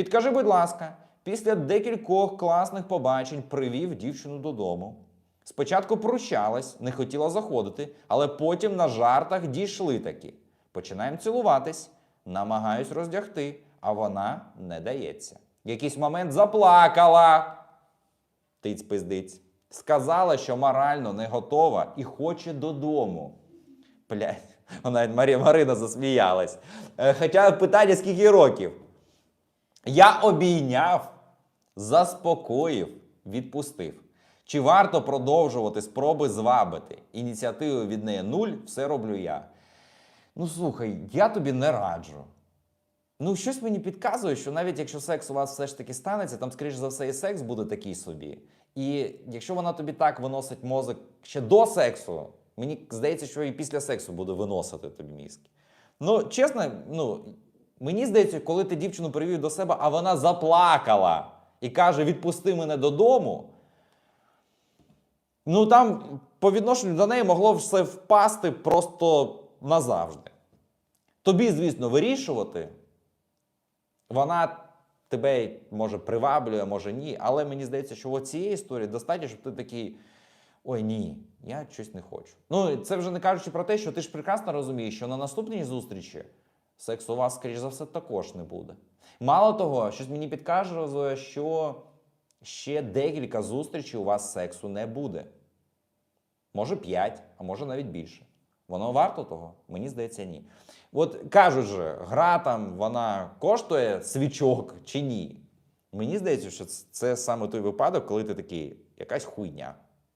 Підкажи, будь ласка, після декількох класних побачень привів дівчину додому. Спочатку прощалась, не хотіла заходити, але потім на жартах дійшли таки. Починаємо цілуватись, намагаюсь роздягти, а вона не дається. Якийсь момент заплакала. Тиць пиздиць. Сказала, що морально не готова і хоче додому. Блядь, вона навіть Марія Марина засміялась. Е, Хоча питання скільки років. Я обійняв, заспокоїв, відпустив. Чи варто продовжувати спроби звабити? Ініціативи від неї нуль, все роблю я. Ну слухай, я тобі не раджу. Ну, щось мені підказує, що навіть якщо секс у вас все ж таки станеться, там, скоріш за все, і секс буде такий собі. І якщо вона тобі так виносить мозок ще до сексу, мені здається, що і після сексу буде виносити тобі мізки. Ну, чесно, ну, мені здається, коли ти дівчину привів до себе, а вона заплакала і каже: відпусти мене додому. Ну там по відношенню до неї могло все впасти просто назавжди. Тобі, звісно, вирішувати. Вона тебе може приваблює, може ні. Але мені здається, що у цієї історії достатньо, щоб ти такий. Ой, ні, я щось не хочу. Ну, це вже не кажучи про те, що ти ж прекрасно розумієш, що на наступній зустрічі сексу у вас, скоріш за все, також не буде. Мало того, щось мені підкаже, що ще декілька зустрічей у вас сексу не буде. Може 5, а може навіть більше. Воно варто того? Мені здається, ні. От кажуть же, гра там вона коштує свічок чи ні. Мені здається, що це саме той випадок, коли ти такий, якась хуйня.